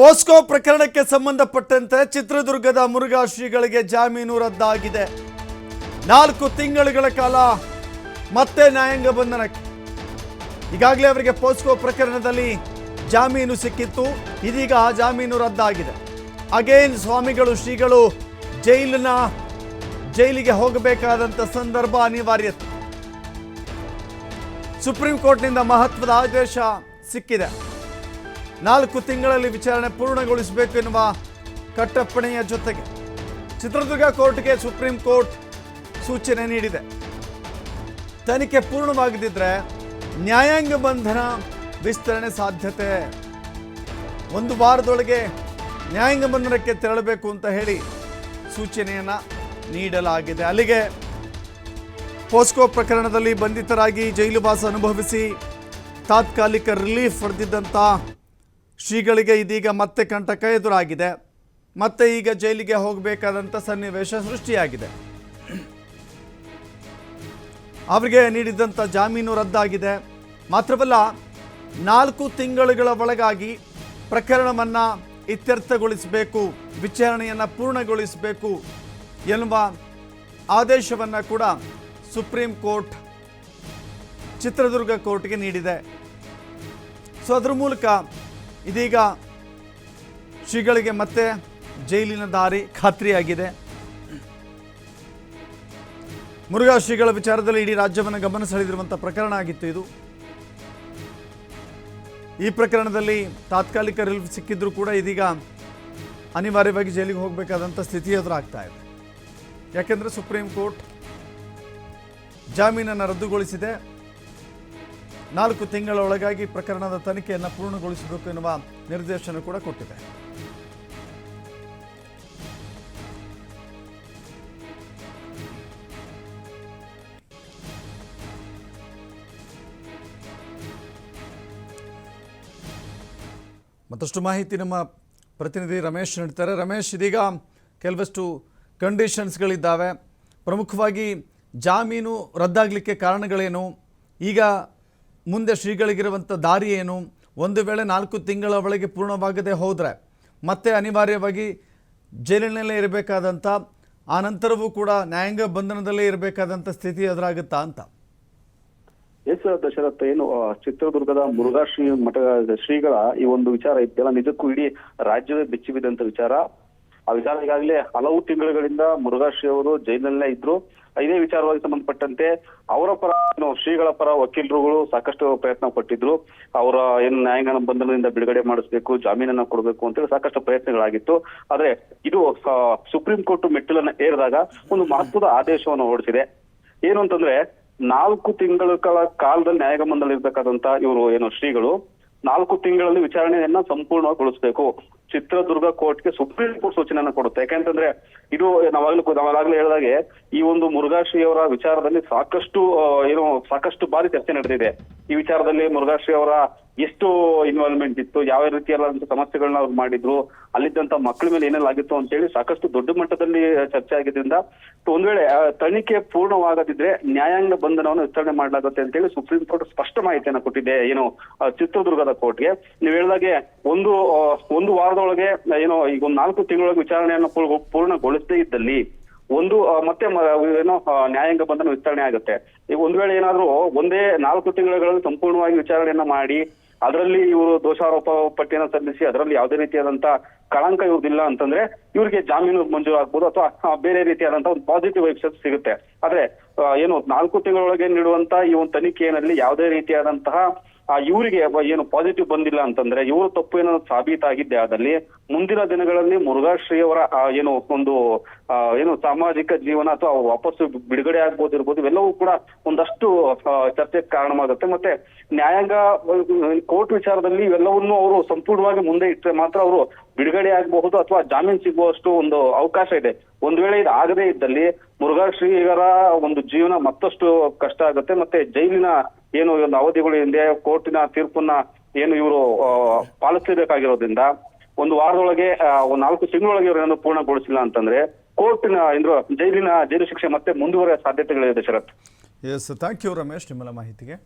POCSO ಪ್ರಕರಣಕ್ಕೆ ಸಂಬಂಧಪಟ್ಟಂತೆ ಚಿತ್ರದುರ್ಗದ ಮುರುಘಾ ಶ್ರೀಗಳಿಗೆ ಜಾಮೀನು ರದ್ದಾಗಿದೆ. ನಾಲ್ಕು ತಿಂಗಳುಗಳ ಕಾಲ ಮತ್ತೆ ನ್ಯಾಯಾಂಗ ಬಂಧನಕ್ಕೆ. ಈಗಾಗಲೇ ಅವರಿಗೆ ಪೋಸ್ಕೋ ಪ್ರಕರಣದಲ್ಲಿ ಜಾಮೀನು ಸಿಕ್ಕಿತ್ತು. ಇದೀಗ ಆ ಜಾಮೀನು ರದ್ದಾಗಿದೆ. ಅಗೇನ್ ಸ್ವಾಮಿಗಳು, ಶ್ರೀಗಳು ಜೈಲಿನ ಜೈಲಿಗೆ ಹೋಗಬೇಕಾದಂಥ ಸಂದರ್ಭ ಅನಿವಾರ್ಯತೆ ಸುಪ್ರೀಂ ಕೋರ್ಟ್ನಿಂದ ಮಹತ್ವದ ಆದೇಶ ಸಿಕ್ಕಿದೆ. ನಾಲ್ಕು ತಿಂಗಳಲ್ಲಿ ವಿಚಾರಣೆ ಪೂರ್ಣಗೊಳಿಸಬೇಕು ಎನ್ನುವ ಕಟ್ಟಪ್ಪಣೆಯ ಜೊತೆಗೆ ಚಿತ್ರದುರ್ಗ ಕೋರ್ಟ್ಗೆ ಸುಪ್ರೀಂ ಕೋರ್ಟ್ ಸೂಚನೆ ನೀಡಿದೆ. ತನಿಖೆ ಪೂರ್ಣವಾಗದಿದ್ದರೆ ನ್ಯಾಯಾಂಗ ಬಂಧನ ವಿಸ್ತರಣೆ ಸಾಧ್ಯತೆ. ಒಂದು ವಾರದೊಳಗೆ ನ್ಯಾಯಾಂಗ ಬಂಧನಕ್ಕೆ ತೆರಳಬೇಕು ಅಂತ ಹೇಳಿ ಸೂಚನೆಯನ್ನು ನೀಡಲಾಗಿದೆ. ಅಲ್ಲಿಗೆ ಪೋಸ್ಕೋ ಪ್ರಕರಣದಲ್ಲಿ ಬಂಧಿತರಾಗಿ ಜೈಲುವಾಸ ಅನುಭವಿಸಿ ತಾತ್ಕಾಲಿಕ ರಿಲೀಫ್ ಪಡೆದಿದ್ದಂಥ ಶ್ರೀಗಳಿಗೆ ಇದೀಗ ಮತ್ತೆ ಕಂಟಕ ಎದುರಾಗಿದೆ ಮತ್ತೆ ಈಗ ಜೈಲಿಗೆ ಹೋಗಬೇಕಾದಂಥ ಸನ್ನಿವೇಶ ಸೃಷ್ಟಿಯಾಗಿದೆ. ಅವರಿಗೆ ನೀಡಿದಂಥ ಜಾಮೀನು ರದ್ದಾಗಿದೆ. ಮಾತ್ರವಲ್ಲ, ನಾಲ್ಕು ತಿಂಗಳುಗಳ ಒಳಗಾಗಿ ಪ್ರಕರಣವನ್ನು ಇತ್ಯರ್ಥಗೊಳಿಸಬೇಕು, ವಿಚಾರಣೆಯನ್ನು ಪೂರ್ಣಗೊಳಿಸಬೇಕು ಎನ್ನುವ ಆದೇಶವನ್ನು ಕೂಡ ಸುಪ್ರೀಂ ಕೋರ್ಟ್, ಚಿತ್ರದುರ್ಗ ಕೋರ್ಟ್ಗೆ ನೀಡಿದೆ. ಸೊ, ಅದರ ಮೂಲಕ ಇದೀಗ ಶ್ರೀಗಳಿಗೆ ಮತ್ತೆ ಜೈಲಿನ ದಾರಿ ಖಾತ್ರಿಯಾಗಿದೆ. ಮುರುಘಾ ಶ್ರೀಗಳ ವಿಚಾರದಲ್ಲಿ ಇಡೀ ರಾಜ್ಯವನ್ನು ಗಮನ ಸೆಳೆದಿರುವಂಥ ಪ್ರಕರಣ ಆಗಿತ್ತು ಇದು. ಈ ಪ್ರಕರಣದಲ್ಲಿ ತಾತ್ಕಾಲಿಕ ರಿಲೀಫ್ ಸಿಕ್ಕಿದ್ರೂ ಕೂಡ ಇದೀಗ ಅನಿವಾರ್ಯವಾಗಿ ಜೈಲಿಗೆ ಹೋಗಬೇಕಾದಂಥ ಸ್ಥಿತಿ ಎದುರಾಗ್ತಾ ಇದೆ. ಯಾಕೆಂದರೆ ಸುಪ್ರೀಂ ಕೋರ್ಟ್ ಜಾಮೀನನ್ನು ರದ್ದುಗೊಳಿಸಿದೆ. ನಾಲ್ಕು ತಿಂಗಳ ಒಳಗಾಗಿ ಪ್ರಕರಣದ ತನಿಖೆಯನ್ನು ಪೂರ್ಣಗೊಳಿಸಬೇಕು ಎನ್ನುವ ನಿರ್ದೇಶನ ಕೂಡ ಕೊಟ್ಟಿದೆ. ಮತ್ತಷ್ಟು ಮಾಹಿತಿ ನಮ್ಮ ಪ್ರತಿನಿಧಿ ರಮೇಶ್ ನೀಡ್ತಾರೆ. ರಮೇಶ್, ಇದೀಗ ಕೆಲವಷ್ಟು ಕಂಡೀಷನ್ಸ್ಗಳಿದ್ದಾವೆ. ಪ್ರಮುಖವಾಗಿ ಜಾಮೀನು ರದ್ದಾಗಲಿಕ್ಕೆ ಕಾರಣಗಳೇನು? ಈಗ ಮುಂದೆ ಶ್ರೀಗಳಿಗಿರುವಂಥ ದಾರಿ ಏನು? ಒಂದು ವೇಳೆ ನಾಲ್ಕು ತಿಂಗಳ ಒಳಗೆ ಪೂರ್ಣವಾಗದೆ ಹೋದರೆ ಮತ್ತೆ ಅನಿವಾರ್ಯವಾಗಿ ಜೈಲಿನಲ್ಲೇ ಇರಬೇಕಾದಂಥ, ಆ ನಂತರವೂ ಕೂಡ ನ್ಯಾಯಾಂಗ ಬಂಧನದಲ್ಲೇ ಇರಬೇಕಾದಂಥ ಸ್ಥಿತಿ ಎದುರಾಗುತ್ತಾ ಅಂತ? ಎಸ್ ದಶರಥ, ಏನು ಚಿತ್ರದುರ್ಗದ ಮುರುಘಾ ಶ್ರೀ ಮಠ ಶ್ರೀಗಳ ಈ ಒಂದು ವಿಚಾರ ಇದೆಯಲ್ಲ? ನಿಜಕ್ಕೂ ಇಡೀ ರಾಜ್ಯವೇ ಬೆಚ್ಚಿಬಿದ್ದಂತ ವಿಚಾರ. ಆ ವಿಚಾರ ಈಗಾಗಲೇ ಹಲವು ತಿಂಗಳುಗಳಿಂದ ಮುರುಘಾಶ್ರೀ ಅವರು ಜೈಲಿನಲ್ಲೇ ಇದ್ರು. ಇದೇ ವಿಚಾರವಾಗಿ ಸಂಬಂಧಪಟ್ಟಂತೆ ಅವರ ಪರ ಶ್ರೀಗಳ ಪರ ವಕೀಲರುಗಳು ಸಾಕಷ್ಟು ಪ್ರಯತ್ನ ಪಟ್ಟಿದ್ರು. ಅವರ ಏನು ನ್ಯಾಯಾಂಗ ಬಂಧನದಿಂದ ಬಿಡುಗಡೆ ಮಾಡಿಸ್ಬೇಕು, ಜಾಮೀನನ್ನ ಕೊಡಬೇಕು ಅಂತೇಳಿ ಸಾಕಷ್ಟು ಪ್ರಯತ್ನಗಳಾಗಿತ್ತು. ಆದ್ರೆ ಇದು ಸುಪ್ರೀಂ ಕೋರ್ಟ್ ಮೆಟ್ಟಿಲನ್ನ ಏರಿದಾಗ ಒಂದು ಮಹತ್ವದ ಆದೇಶವನ್ನು ಹೊರಡಿಸಿದೆ. ಏನು ಅಂತಂದ್ರೆ ನಾಲ್ಕು ತಿಂಗಳ ಕಾಲ ಕಾಲದಲ್ಲಿ ನ್ಯಾಯಾಂಗ ಮಂಡಳಿ ಇರ್ತಕ್ಕಂತ ಇವರು ಏನು ಶ್ರೀಗಳು ನಾಲ್ಕು ತಿಂಗಳಲ್ಲಿ ವಿಚಾರಣೆಯನ್ನ ಸಂಪೂರ್ಣಗೊಳಿಸಬೇಕು ಚಿತ್ರದುರ್ಗ ಕೋರ್ಟ್ಗೆ ಸುಪ್ರೀಂ ಕೋರ್ಟ್ ಸೂಚನೆಯನ್ನು ಕೊಡುತ್ತೆ. ಯಾಕಂತಂದ್ರೆ ಇದು ನಾವಾಗ್ಲೂ ನಾವಾಗ್ಲೇ ಹೇಳಿದಾಗೆ ಈ ಒಂದು ಮುರುಘಾಶ್ರೀ ಅವರ ವಿಚಾರದಲ್ಲಿ ಸಾಕಷ್ಟು ಏನು ಸಾಕಷ್ಟು ಬಾರಿ ಚರ್ಚೆ ನಡೆದಿದೆ. ಈ ವಿಚಾರದಲ್ಲಿ ಮುರುಘಾಶ್ರೀ ಅವರ ಎಷ್ಟು ಇನ್ವಾಲ್ವ್ಮೆಂಟ್ ಇತ್ತು, ಯಾವ ರೀತಿಯಾದಂತ ಸಮಸ್ಯೆಗಳನ್ನ ಅವ್ರು ಮಾಡಿದ್ರು, ಅಲ್ಲಿದ್ದಂತ ಮಕ್ಕಳ ಮೇಲೆ ಏನೆಲ್ಲ ಆಗಿತ್ತು ಅಂತ ಹೇಳಿ ಸಾಕಷ್ಟು ದೊಡ್ಡ ಮಟ್ಟದಲ್ಲಿ ಚರ್ಚೆ ಆಗಿದ್ರಿಂದ ಒಂದ್ ವೇಳೆ ತನಿಖೆ ಪೂರ್ಣವಾಗದಿದ್ರೆ ನ್ಯಾಯಾಂಗ ಬಂಧನವನ್ನು ವಿಸ್ತರಣೆ ಮಾಡಲಾಗುತ್ತೆ ಅಂತ ಹೇಳಿ ಸುಪ್ರೀಂ ಕೋರ್ಟ್ ಸ್ಪಷ್ಟ ಮಾಹಿತಿಯನ್ನ ಕೊಟ್ಟಿದೆ, ಏನು ಚಿತ್ರದುರ್ಗದ ಕೋರ್ಟ್ಗೆ. ನೀವು ಹೇಳಿದಾಗೆ ಒಂದು ಒಂದು ಒಂದು ವಾರದೊಳಗೆ ಏನೋ, ಈಗ ಒಂದು ನಾಲ್ಕು ತಿಂಗಳೊಳಗೆ ವಿಚಾರಣೆಯನ್ನು ಪೂರ್ಣ- ಪೂರ್ಣಗೊಳಿಸದೇ ಇದ್ದಲ್ಲಿ ಒಂದು ಮತ್ತೆ ಏನೋ ನ್ಯಾಯಾಂಗ ಬಂಧನ ವಿಸ್ತರಣೆ ಆಗುತ್ತೆ. ಈಗ ಒಂದ್ ವೇಳೆ ಏನಾದ್ರೂ ಒಂದೇ ನಾಲ್ಕು ತಿಂಗಳುಗಳಲ್ಲಿ ಸಂಪೂರ್ಣವಾಗಿ ವಿಚಾರಣೆಯನ್ನ ಮಾಡಿ, ಅದರಲ್ಲಿ ಇವರು ದೋಷಾರೋಪ ಪಟ್ಟಿಯನ್ನು ಸಲ್ಲಿಸಿ, ಅದರಲ್ಲಿ ಯಾವುದೇ ರೀತಿಯಾದಂತ ಕಳಂಕ ಇರುವುದಿಲ್ಲ ಅಂತಂದ್ರೆ, ಇವರಿಗೆ ಜಾಮೀನು ಮಂಜೂರು ಆಗ್ಬೋದು ಅಥವಾ ಬೇರೆ ರೀತಿಯಾದಂತಹ ಒಂದು ಪಾಸಿಟಿವ್ ವೈಬ್ಸ್ ಸಿಗುತ್ತೆ. ಆದ್ರೆ ಏನು ನಾಲ್ಕು ತಿಂಗಳೊಳಗೆ ನೀಡುವಂತ ಈ ಒಂದು ತನಿಖೆಯಲ್ಲಿ ಯಾವುದೇ ರೀತಿಯಾದಂತಹ ಆ, ಇವರಿಗೆ ಏನು ಪಾಸಿಟಿವ್ ಬಂದಿಲ್ಲ ಅಂತಂದ್ರೆ ಇವರು ತಪ್ಪು ಏನೋ ಸಾಬೀತಾಗಿದ್ದೆ ಆದಲ್ಲಿ ಮುಂದಿನ ದಿನಗಳಲ್ಲಿ ಮುರುಘಾಶ್ರೀ ಅವರ ಏನು ಒಂದು ಏನು ಸಾಮಾಜಿಕ ಜೀವನ ಅಥವಾ ವಾಪಸ್ಸು ಬಿಡುಗಡೆ ಆಗ್ಬೋದು ಇರ್ಬೋದು ಇವೆಲ್ಲವೂ ಕೂಡ ಒಂದಷ್ಟು ಚರ್ಚೆಗೆ ಕಾರಣವಾಗುತ್ತೆ. ಮತ್ತೆ ನ್ಯಾಯಾಂಗ ಕೋರ್ಟ್ ವಿಚಾರದಲ್ಲಿ ಇವೆಲ್ಲವನ್ನೂ ಅವರು ಸಂಪೂರ್ಣವಾಗಿ ಮುಂದೆ ಇಟ್ಟರೆ ಮಾತ್ರ ಅವರು ಬಿಡುಗಡೆ ಆಗಬಹುದು ಅಥವಾ ಜಾಮೀನು ಸಿಗುವಷ್ಟು ಒಂದು ಅವಕಾಶ ಇದೆ. ಒಂದ್ ವೇಳೆ ಇದು ಆಗದೇ ಇದ್ದಲ್ಲಿ ಮುರುಘಾ ಶ್ರೀಗರ ಒಂದು ಜೀವನ ಮತ್ತಷ್ಟು ಕಷ್ಟ ಆಗುತ್ತೆ. ಮತ್ತೆ ಜೈಲಿನ ಏನು ಒಂದು ಅವಧಿಗಳು ಹಿಂದೆ, ಕೋರ್ಟಿನ ತೀರ್ಪನ್ನ ಏನು ಇವರು ಪಾಲಿಸಲೇಬೇಕಾಗಿರೋದ್ರಿಂದ ಒಂದು ವಾರದೊಳಗೆ ನಾಲ್ಕು ತಿಂಗಳೊಳಗೆ ಇವರನ್ನು ಪೂರ್ಣಗೊಳಿಸಿಲ್ಲ ಅಂತಂದ್ರೆ ಕೋರ್ಟಿನ ಇಂದ್ರ, ಜೈಲಿನ ಜೈಲು ಶಿಕ್ಷೆ ಮತ್ತೆ ಮುಂದುವರೆಯ ಸಾಧ್ಯತೆಗಳಿದೆ Sharath. Yes thank you Ramesh ನಿಮ್ಮೆಲ್ಲ ಮಾಹಿತಿಗೆ.